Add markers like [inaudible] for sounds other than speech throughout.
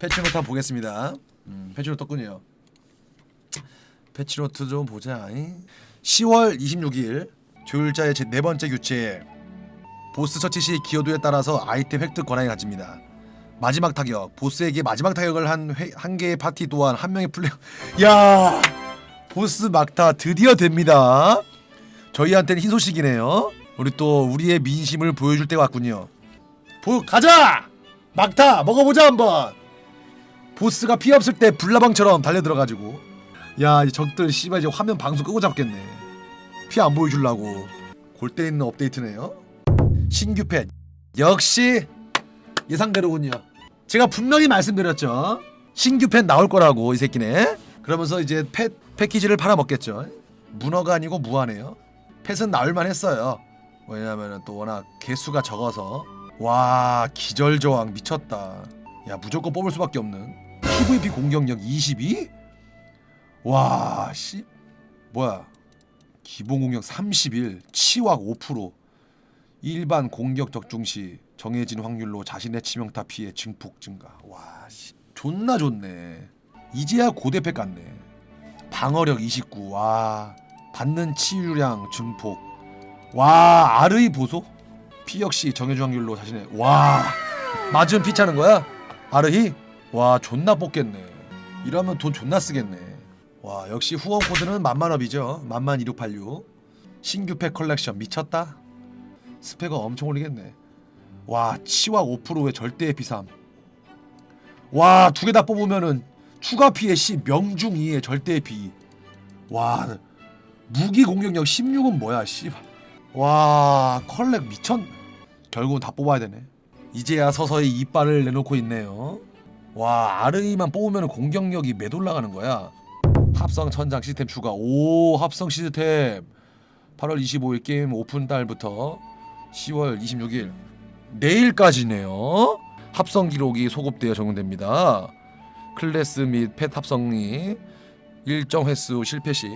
패치노트 한번 보겠습니다. 음, 패치노트 떴군요. 패치노트 좀 보자. 10월 26일 조율자의 제 네 번째 규칙 보스 처치 시 기여도에 따라서 아이템 획득 권한이 가집니다. 마지막 타격 보스에게 마지막 타격을 한, 회, 한 개의 파티 또한 한 명의 플레이 [laughs] 야 보스 막타 드디어 됩니다. 저희한테는 희소식이네요. 우리 또 우리의 민심을 보여줄 때가 왔군요. 보 가자 막타 먹어보자 한번. 보스가 피 없을 때 불나방처럼 달려 들어가지고 야이 적들 씨발 이제 화면 방송 끄고 잡겠네. 피 안 보여주려고 골때 있는 업데이트네요. 신규 펫 역시 예상대로군요. 제가 분명히 말씀드렸죠. 신규 펫 나올 거라고 이 새끼네. 그러면서 이제 펫 패키지를 팔아 먹겠죠. 문어가 아니고 무하네요. 펫은 나올만 했어요. 왜냐하면 또 워낙 개수가 적어서 와 기절 저항 미쳤다. 야 무조건 뽑을 수밖에 없는 PVP 공격력 22? 와 씨. 뭐야? 기본 공격 31, 치확 5%. 일반 공격 적중 시 정해진 확률로 자신의 치명타 피해 증폭 증가. 와, 씨, 존나 좋네. 이제야 고대패 같네. 방어력 29. 와, 받는 치유량 증폭. 와, 아르이 보소? 피 역시 정해진 확률로 자신의 와, 맞은 피 차는 거야? 아르히? 와, 존나 뽑겠네. 이러면 돈 존나 쓰겠네. 와, 역시 후원 코드는 만만업이죠. 만만 2686. 신규 팩 컬렉션 미쳤다. 스펙가 엄청 올리겠네. 와 치와 5%의 절대 비삼. 와 두 개 다 뽑으면은 추가 피해 시 명중 2의 절대 비. 와 무기 공격력 16은 뭐야 씨. 와 컬렉 미천. 결국은 다 뽑아야 되네. 이제야 서서히 이빨을 내놓고 있네요. 와 아르이만 뽑으면 공격력이 몇 올라가는 거야. 합성 천장 시스템 추가. 오 합성 시스템. 8월 25일 게임 오픈 달부터 10월 26일 내일까지네요. 합성 기록이 소급되어 적용됩니다. 클래스 및 펫 합성이 일정 횟수 실패 시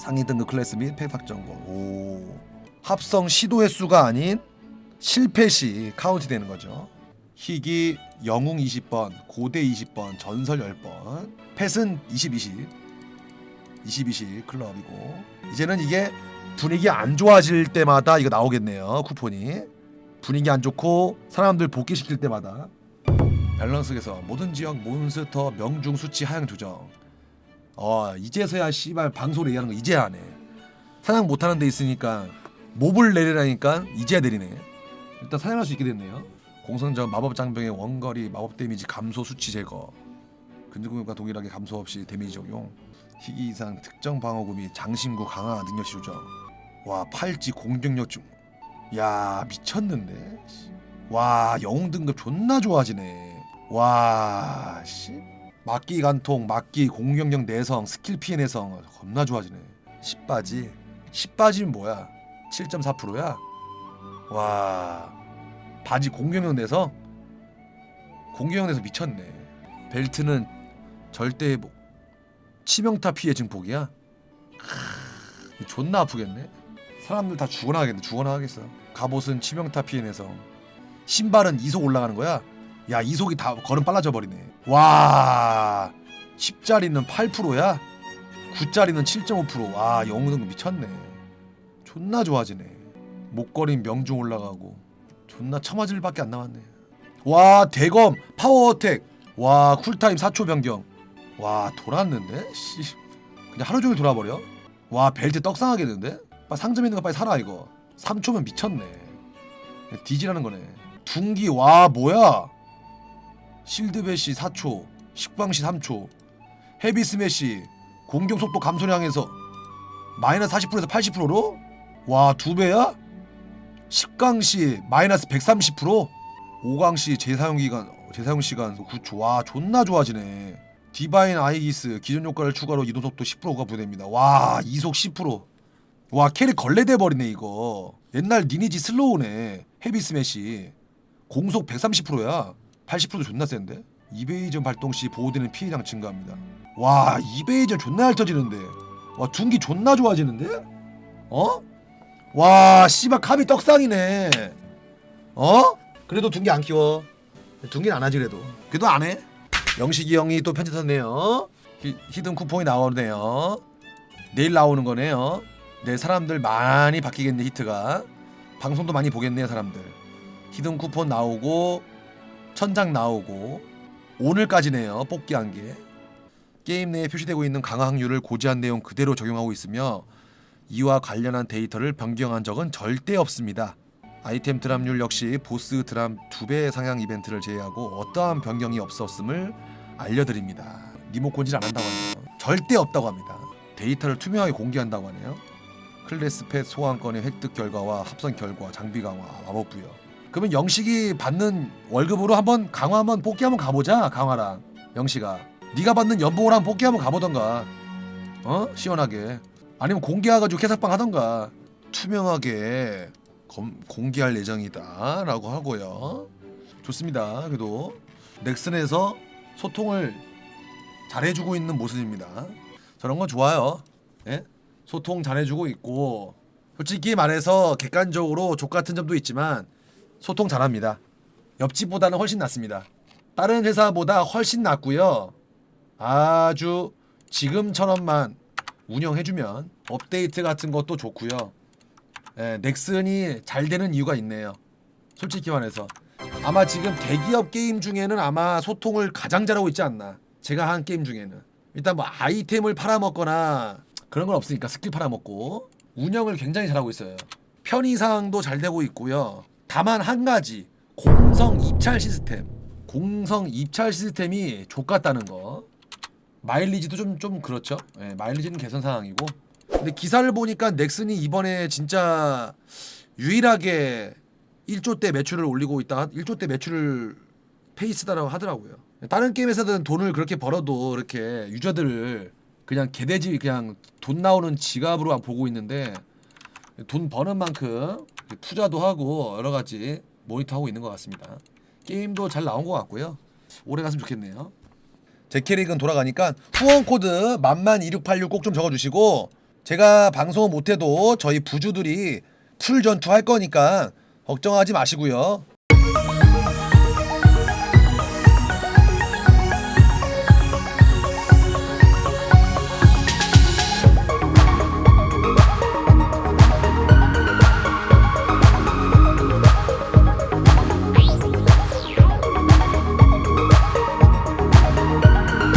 상위 등급 클래스 및 펫 확정권. 오. 합성 시도 횟수가 아닌 실패 시 카운트 되는 거죠. 희귀 영웅 20번, 고대 20번, 전설 10번, 펫은 20, 20. 20, 20 클럽이고. 이제는 이게 분위기 안 좋아질 때마다 이거 나오겠네요 쿠폰이. 분위기 안 좋고 사람들 복귀시킬 때마다. 밸런스 개선 모든 지역 몬스터 명중 수치 하향 조정. 어 이제서야 씨발 방송을 얘기하는 거 이제야 하네 사냥 못하는 데 있으니까 몹을 내리라니까 이제야 내리네. 일단 사냥할 수 있게 됐네요 공성전 마법 장병의 원거리 마법 데미지 감소 수치 제거. 근접 공격과 동일하게 감소 없이 데미지 적용. 희귀 이상 특정 방어구 및 장신구 강화 능력치 조정 와 팔찌 공격력 중야 미쳤는데 와 영웅 등급 존나 좋아지네. 와씨. 막기 간통 막기 공격력 내성 스킬 피해 내성. 겁나 좋아지네. 10바지. 10바지는 뭐야? 7.4%야? 와 바지 공격력 내성 공격력 내성 미쳤네. 벨트는 절대 회복. 치명타 피해 증폭이야? 크, 존나 아프겠네. 사람들 다 죽어나 하겠네 죽어나 하겠어. 갑옷은 치명타 피해 내성 신발은 이속 올라가는 거야? 야 이속이 다 걸음 빨라져 버리네. 와 10짜리는 8%야? 9짜리는 7.5%와 영웅 등급 미쳤네. 존나 좋아지네. 목걸이 명중 올라가고 존나 처맞을밖에 안 남았네. 와 대검 파워 어택. 와 쿨타임 4초 변경. 와 돌았는데? 씨. 그냥 하루 종일 돌아버려? 와 벨트 떡상하겠는데? 상점 있는 거 빨리 사라 이거. 3초면 미쳤네. 뒤지라는 거네. 둥기 와 뭐야? 실드배시 4초 식방시 3초 헤비 스매시 공격 속도 감소량에서 마이너스 40%에서 80%로? 와 두 배야 10강 시 마이너스 130% 5강 시 재사용 기간 재사용 시간 9초 와 존나 좋아지네. 디바인 아이기스 기존 효과를 추가로 이동 속도 10%가 부여됩니다. 와 이속 10%와 캐릭 걸레돼 버리네 이거. 옛날 니니지 슬로우네 헤비 스매시. 공속 130%야. 80%도 존나 센데? 이베이전 발동 시 보호되는 피해량 증가합니다. 와 이베이전 존나 핥아지는데. 와 둔기 존나 좋아지는데? 어? 와 씨발 카비 떡상이네. 어? 그래도 둔기 안 키워. 둥긴 안 하지 그래도. 그래도 안 해? 영식이 형이 또 편지 썼네요. 히, 히든 쿠폰이 나오네요. 내일 나오는 거네요. 내일 사람들 많이 바뀌겠네 히트가. 방송도 많이 보겠네요 사람들. 히든 쿠폰 나오고 천장 나오고 오늘까지네요 뽑기 한게. 게임 내에 표시되고 있는 강화 확률을 고지한 내용 그대로 적용하고 있으며 이와 관련한 데이터를 변경한 적은 절대 없습니다. 아이템 드랍률 역시 보스 드랍 2배 상향 이벤트를 제외하고 어떠한 변경이 없었음을 알려드립니다. 리모컨질 안 한다고 하네요. 절대 없다고 합니다. 데이터를 투명하게 공개한다고 하네요. 클래스 펫 소환권의 획득 결과와 합성 결과, 장비 강화, 마법 부여. 그러면 영식이 받는 월급으로 한번 강화 한번 뽑기 한번 가보자 강화랑 영식아. 네가 받는 연봉을 한번 뽑기 한번 가보던가. 어? 시원하게. 아니면 공개해가지고 캐삭방 하던가. 투명하게 검, 공개할 예정이다라고 하고요. 좋습니다. 그래도 넥슨에서 소통을 잘해주고 있는 모습입니다. 저런 건 좋아요. 예? 소통 잘해주고 있고 솔직히 말해서 객관적으로 족 같은 점도 있지만 소통 잘합니다. 옆집보다는 훨씬 낫습니다. 다른 회사보다 훨씬 낫고요. 아주 지금처럼만 운영해주면 업데이트 같은 것도 좋고요. 예, 넥슨이 잘 되는 이유가 있네요. 솔직히 말해서 아마 지금 대기업 게임 중에는 아마 소통을 가장 잘하고 있지 않나. 제가 한 게임 중에는 일단 뭐 아이템을 팔아먹거나 그런 건 없으니까 스킬 팔아먹고 운영을 굉장히 잘하고 있어요. 편의사항도 잘 되고 있고요. 다만 한 가지 공성 입찰 시스템, 공성 입찰 시스템이 족같다는 거. 마일리지도 좀 좀 그렇죠. 예, 마일리지는 개선 사항이고. 근데 기사를 보니까 넥슨이 이번에 진짜 유일하게 1조 대 매출을 올리고 있다. 1조 대 매출을 페이스다라고 하더라고요. 다른 게임 회사들은 돈을 그렇게 벌어도 이렇게 유저들을 그냥 개돼지 그냥 돈 나오는 지갑으로 보고 있는데 돈 버는 만큼 투자도 하고 여러 가지 모니터하고 있는 것 같습니다. 게임도 잘 나온 것 같고요. 오래 갔으면 좋겠네요. 제 캐릭은 돌아가니까 후원 코드 만만 2686 꼭 좀 적어주시고 제가 방송 못해도 저희 부주들이 풀 전투 할 거니까 걱정하지 마시고요.